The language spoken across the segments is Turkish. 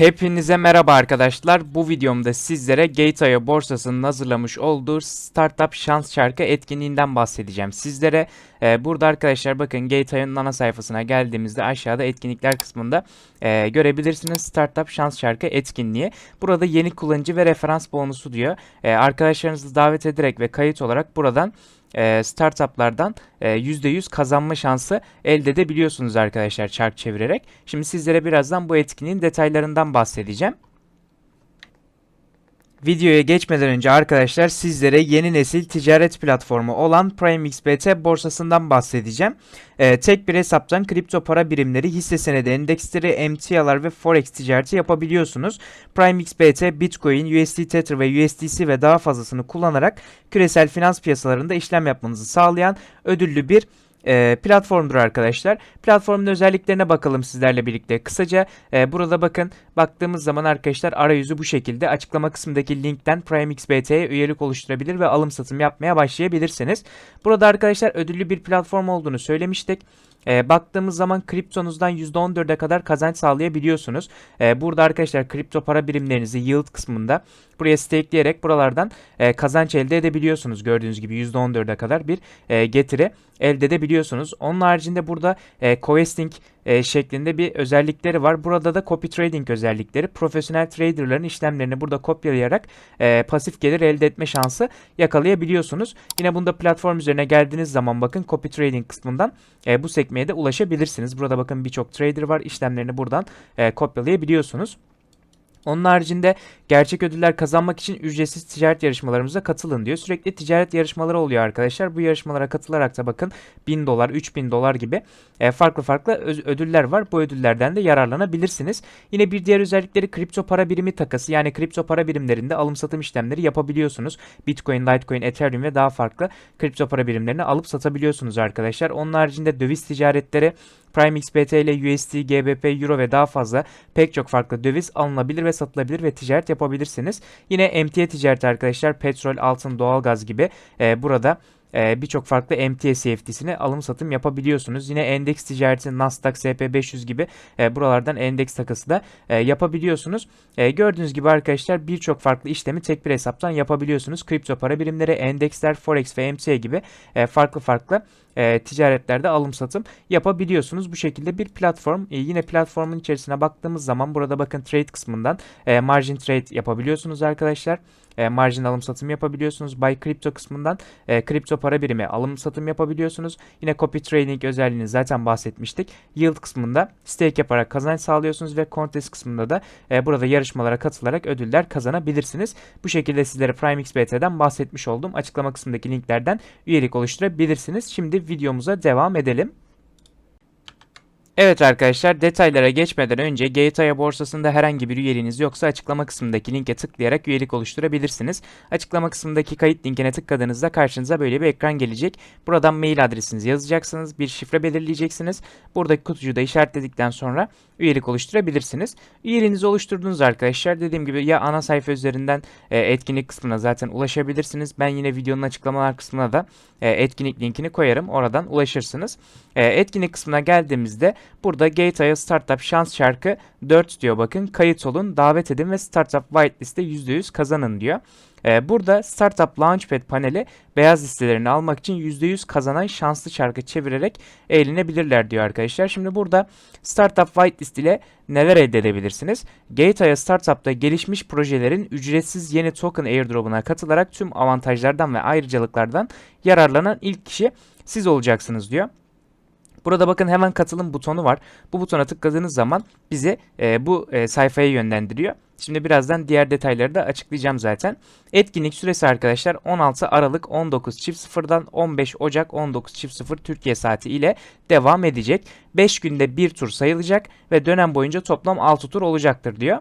Hepinize merhaba arkadaşlar. Bu videomda sizlere Gateway borsasının hazırlamış olduğu Startup Şans Çarkı etkinliğinden bahsedeceğim. Sizlere e, burada arkadaşlar bakın Gateway'ın ana sayfasına geldiğimizde aşağıda etkinlikler kısmında e, görebilirsiniz Startup Şans Çarkı etkinliği. Burada yeni kullanıcı ve referans bonusu diyor. E, arkadaşlarınızı davet ederek ve kayıt olarak buradan e, startuplardan e, %100 kazanma şansı elde edebiliyorsunuz arkadaşlar çark çevirerek. Şimdi sizlere birazdan bu etkinliğin detaylarından bahsedeceğim. Videoya geçmeden önce arkadaşlar sizlere yeni nesil ticaret platformu olan PrimeXBT borsasından bahsedeceğim. Ee, tek bir hesaptan kripto para birimleri, hisse senedi endeksleri, emtialar ve forex ticareti yapabiliyorsunuz. PrimeXBT, Bitcoin, USD Tether ve USDC ve daha fazlasını kullanarak küresel finans piyasalarında işlem yapmanızı sağlayan ödüllü bir e, platformdur arkadaşlar. Platformun özelliklerine bakalım sizlerle birlikte. Kısaca e, burada bakın baktığımız zaman arkadaşlar arayüzü bu şekilde. Açıklama kısmındaki linkten PrimeXBT'ye üyelik oluşturabilir ve alım satım yapmaya başlayabilirsiniz. Burada arkadaşlar ödüllü bir platform olduğunu söylemiştik. E, baktığımız zaman kriptonuzdan %14'e kadar kazanç sağlayabiliyorsunuz. E, burada arkadaşlar kripto para birimlerinizi yield kısmında buraya stakeleyerek buralardan e, kazanç elde edebiliyorsunuz. Gördüğünüz gibi %14'e kadar bir e, getiri elde edebiliyorsunuz. Onun haricinde burada e, co-vesting e, şeklinde bir özellikleri var. Burada da copy trading özellikleri. Profesyonel traderların işlemlerini burada kopyalayarak e, pasif gelir elde etme şansı yakalayabiliyorsunuz. Yine bunda platform üzerine geldiğiniz zaman bakın copy trading kısmından e, bu sekmeye de ulaşabilirsiniz. Burada bakın birçok trader var. İşlemlerini buradan e, kopyalayabiliyorsunuz. Onun haricinde gerçek ödüller kazanmak için ücretsiz ticaret yarışmalarımıza katılın diyor. Sürekli ticaret yarışmaları oluyor arkadaşlar. Bu yarışmalara katılarak da bakın 1000 dolar, 3000 dolar gibi e, farklı farklı ödüller var. Bu ödüllerden de yararlanabilirsiniz. Yine bir diğer özellikleri kripto para birimi takası yani kripto para birimlerinde alım satım işlemleri yapabiliyorsunuz. Bitcoin, Litecoin, Ethereum ve daha farklı kripto para birimlerini alıp satabiliyorsunuz arkadaşlar. Onun haricinde döviz ticaretleri PrimeXBT ile USD, GBP, Euro ve daha fazla pek çok farklı döviz alınabilir ve satılabilir ve ticaret yapabilirsiniz. Yine emtia ticareti arkadaşlar petrol, altın, doğalgaz gibi e, burada e, birçok farklı MTA CFD'sini alım satım yapabiliyorsunuz. Yine endeks ticareti Nasdaq, SP500 gibi e, buralardan endeks takası da e, yapabiliyorsunuz. E, gördüğünüz gibi arkadaşlar birçok farklı işlemi tek bir hesaptan yapabiliyorsunuz. Kripto para birimleri, endeksler, forex ve MTA gibi e, farklı farklı e, ticaretlerde alım satım yapabiliyorsunuz. Bu şekilde bir platform. E, yine platformun içerisine baktığımız zaman burada bakın trade kısmından e, margin trade yapabiliyorsunuz arkadaşlar. E, margin alım satım yapabiliyorsunuz. Buy Crypto kısmından e, kripto para birimi alım satım yapabiliyorsunuz. Yine copy trading özelliğini zaten bahsetmiştik. Yield kısmında stake yaparak kazanç sağlıyorsunuz ve contest kısmında da e, burada yarışmalara katılarak ödüller kazanabilirsiniz. Bu şekilde sizlere PrimeXBT'den bahsetmiş oldum. Açıklama kısmındaki linklerden üyelik oluşturabilirsiniz. Şimdi videomuza devam edelim. Evet arkadaşlar detaylara geçmeden önce Gateway borsasında herhangi bir üyeliğiniz yoksa açıklama kısmındaki linke tıklayarak üyelik oluşturabilirsiniz. Açıklama kısmındaki kayıt linkine tıkladığınızda karşınıza böyle bir ekran gelecek. Buradan mail adresinizi yazacaksınız, bir şifre belirleyeceksiniz. Buradaki kutucuğu işaretledikten sonra üyelik oluşturabilirsiniz. Üyeliğinizi oluşturduğunuz arkadaşlar dediğim gibi ya ana sayfa üzerinden e, etkinlik kısmına zaten ulaşabilirsiniz. Ben yine videonun açıklamalar kısmına da e, etkinlik linkini koyarım. Oradan ulaşırsınız. E, etkinlik kısmına geldiğimizde burada Gateway Startup şans şarkı 4 diyor bakın. Kayıt olun, davet edin ve Startup Whitelist'te %100 kazanın diyor. Ee, burada Startup Launchpad paneli beyaz listelerini almak için %100 kazanan şanslı çarkı çevirerek eğlenebilirler diyor arkadaşlar. Şimdi burada Startup Whitelist ile neler elde edebilirsiniz? Gateway Startup'ta gelişmiş projelerin ücretsiz yeni token airdrop'una katılarak tüm avantajlardan ve ayrıcalıklardan yararlanan ilk kişi siz olacaksınız diyor. Burada bakın hemen katılım butonu var. Bu butona tıkladığınız zaman bizi e, bu e, sayfaya yönlendiriyor. Şimdi birazdan diğer detayları da açıklayacağım zaten. Etkinlik süresi arkadaşlar 16 Aralık 19.00'dan 15 Ocak 19.00 Türkiye saati ile devam edecek. 5 günde bir tur sayılacak ve dönem boyunca toplam 6 tur olacaktır diyor.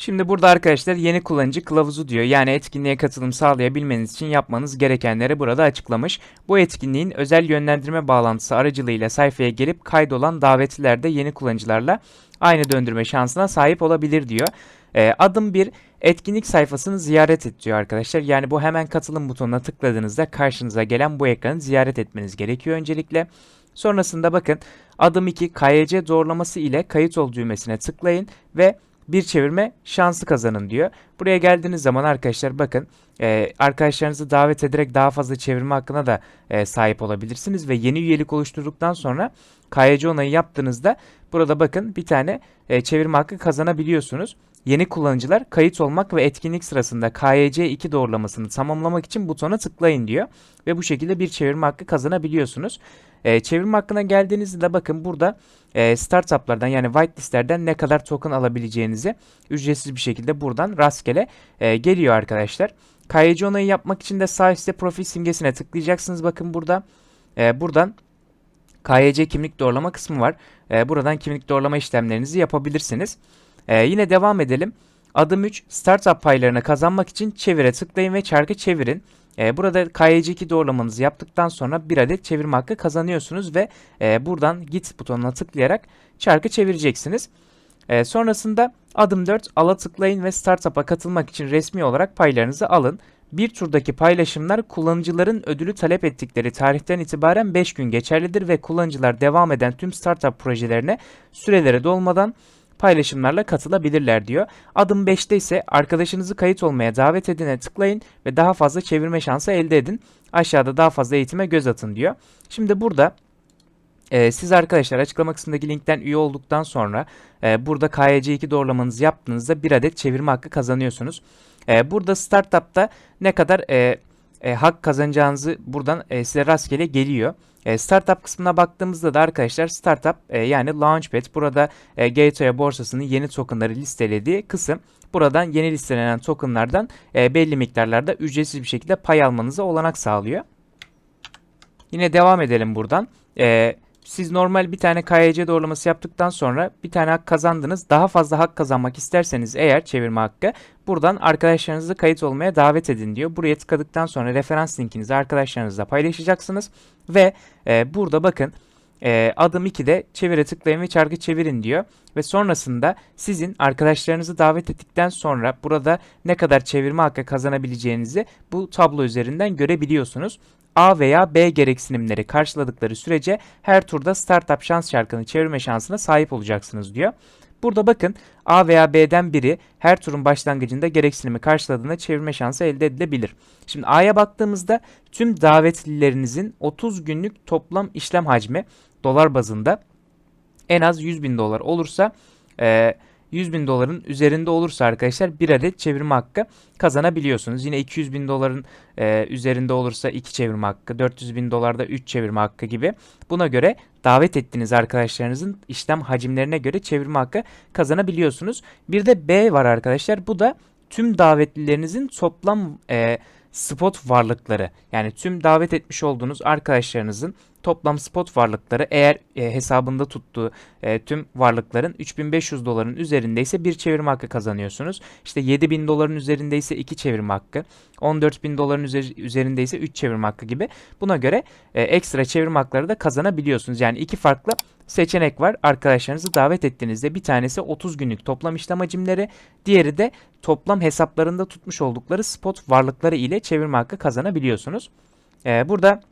Şimdi burada arkadaşlar yeni kullanıcı kılavuzu diyor. Yani etkinliğe katılım sağlayabilmeniz için yapmanız gerekenleri burada açıklamış. Bu etkinliğin özel yönlendirme bağlantısı aracılığıyla sayfaya gelip kaydolan davetliler de yeni kullanıcılarla aynı döndürme şansına sahip olabilir diyor. Ee, adım 1 etkinlik sayfasını ziyaret et diyor arkadaşlar. Yani bu hemen katılım butonuna tıkladığınızda karşınıza gelen bu ekranı ziyaret etmeniz gerekiyor öncelikle. Sonrasında bakın adım 2 KYC doğrulaması ile kayıt ol düğmesine tıklayın ve bir çevirme şansı kazanın diyor. Buraya geldiğiniz zaman arkadaşlar bakın e, arkadaşlarınızı davet ederek daha fazla çevirme hakkına da e, sahip olabilirsiniz ve yeni üyelik oluşturduktan sonra KYC onayı yaptığınızda burada bakın bir tane e, çevirme hakkı kazanabiliyorsunuz. Yeni kullanıcılar kayıt olmak ve etkinlik sırasında KYC 2 doğrulamasını tamamlamak için butona tıklayın diyor. Ve bu şekilde bir çevirme hakkı kazanabiliyorsunuz. E, çevirme hakkına geldiğinizde bakın burada e, startuplardan yani whitelistlerden ne kadar token alabileceğinizi ücretsiz bir şekilde buradan rastgele e, geliyor arkadaşlar. KYC onayı yapmak için de sağ üstte profil simgesine tıklayacaksınız. Bakın burada e, buradan KYC kimlik doğrulama kısmı var. E, buradan kimlik doğrulama işlemlerinizi yapabilirsiniz. E, yine devam edelim. Adım 3 startup paylarını kazanmak için çevire tıklayın ve çarkı çevirin. E, burada KYC2 doğrulamanızı yaptıktan sonra bir adet çevirme hakkı kazanıyorsunuz ve e, buradan git butonuna tıklayarak çarkı çevireceksiniz. E, sonrasında adım 4 ala tıklayın ve startup'a katılmak için resmi olarak paylarınızı alın. Bir turdaki paylaşımlar kullanıcıların ödülü talep ettikleri tarihten itibaren 5 gün geçerlidir ve kullanıcılar devam eden tüm startup projelerine süreleri dolmadan paylaşımlarla katılabilirler diyor. Adım 5'te ise arkadaşınızı kayıt olmaya davet edine tıklayın ve daha fazla çevirme şansı elde edin. Aşağıda daha fazla eğitime göz atın diyor. Şimdi burada ee, siz arkadaşlar açıklama kısmındaki linkten üye olduktan sonra e, burada KYC2 doğrulamanızı yaptığınızda bir adet çevirme hakkı kazanıyorsunuz. E, burada startup'ta ne kadar e, e, hak kazanacağınızı buradan e, size rastgele geliyor. E, startup kısmına baktığımızda da arkadaşlar startup e, yani Launchpad burada e, Gateway borsasının yeni tokenları listelediği kısım. Buradan yeni listelenen tokenlardan e, belli miktarlarda ücretsiz bir şekilde pay almanıza olanak sağlıyor. Yine devam edelim buradan. E, siz normal bir tane KYC doğrulaması yaptıktan sonra bir tane hak kazandınız. Daha fazla hak kazanmak isterseniz eğer çevirme hakkı buradan arkadaşlarınızı kayıt olmaya davet edin diyor. Buraya tıkladıktan sonra referans linkinizi arkadaşlarınızla paylaşacaksınız. Ve e, burada bakın e, adım 2'de çevire tıklayın ve çarkı çevirin diyor. Ve sonrasında sizin arkadaşlarınızı davet ettikten sonra burada ne kadar çevirme hakkı kazanabileceğinizi bu tablo üzerinden görebiliyorsunuz. A veya B gereksinimleri karşıladıkları sürece her turda startup şans şarkını çevirme şansına sahip olacaksınız diyor. Burada bakın A veya B'den biri her turun başlangıcında gereksinimi karşıladığında çevirme şansı elde edilebilir. Şimdi A'ya baktığımızda tüm davetlilerinizin 30 günlük toplam işlem hacmi dolar bazında en az 100 bin dolar olursa e, 100 bin doların üzerinde olursa arkadaşlar bir adet çevirme hakkı kazanabiliyorsunuz. Yine 200 bin doların e, üzerinde olursa 2 çevirme hakkı, 400 bin dolarda 3 çevirme hakkı gibi. Buna göre davet ettiğiniz arkadaşlarınızın işlem hacimlerine göre çevirme hakkı kazanabiliyorsunuz. Bir de B var arkadaşlar. Bu da tüm davetlilerinizin toplam e, spot varlıkları yani tüm davet etmiş olduğunuz arkadaşlarınızın toplam spot varlıkları eğer e, hesabında tuttuğu e, tüm varlıkların 3500 doların üzerindeyse bir çevirme hakkı kazanıyorsunuz. İşte 7000 doların üzerindeyse 2 çevirme hakkı, 14000 doların üzerindeyse 3 çevirme hakkı gibi. Buna göre e, ekstra çevirme hakları da kazanabiliyorsunuz. Yani iki farklı seçenek var. Arkadaşlarınızı davet ettiğinizde bir tanesi 30 günlük toplam işlem hacimleri, diğeri de toplam hesaplarında tutmuş oldukları spot varlıkları ile çevirme hakkı kazanabiliyorsunuz. Ee, burada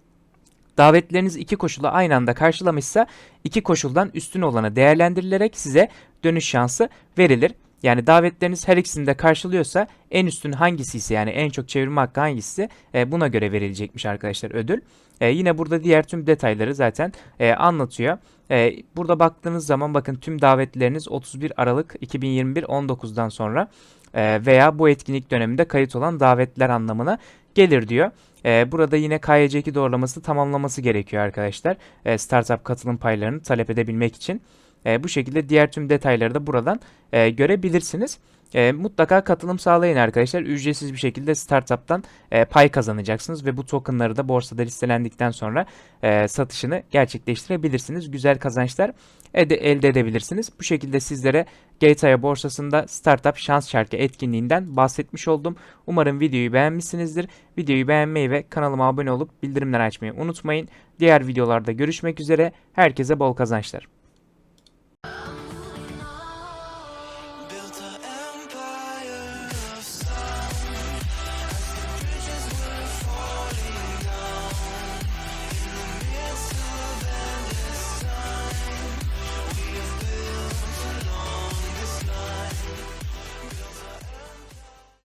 davetleriniz iki koşulu aynı anda karşılamışsa iki koşuldan üstün olanı değerlendirilerek size dönüş şansı verilir. Yani davetleriniz her ikisini de karşılıyorsa en üstün hangisi ise yani en çok çevirme hakkı hangisi e, buna göre verilecekmiş arkadaşlar ödül. E, yine burada diğer tüm detayları zaten e, anlatıyor. E, burada baktığınız zaman bakın tüm davetleriniz 31 Aralık 2021 19'dan sonra e, veya bu etkinlik döneminde kayıt olan davetler anlamına gelir diyor. E, burada yine KYC2 doğrulaması tamamlaması gerekiyor arkadaşlar. E, startup katılım paylarını talep edebilmek için. E, bu şekilde diğer tüm detayları da buradan e, görebilirsiniz. E, mutlaka katılım sağlayın arkadaşlar. Ücretsiz bir şekilde startup'tan e, pay kazanacaksınız ve bu tokenları da borsada listelendikten sonra e, satışını gerçekleştirebilirsiniz. Güzel kazançlar ede, elde edebilirsiniz. Bu şekilde sizlere Gateway borsasında startup şans şarkı etkinliğinden bahsetmiş oldum. Umarım videoyu beğenmişsinizdir. Videoyu beğenmeyi ve kanalıma abone olup bildirimleri açmayı unutmayın. Diğer videolarda görüşmek üzere. Herkese bol kazançlar.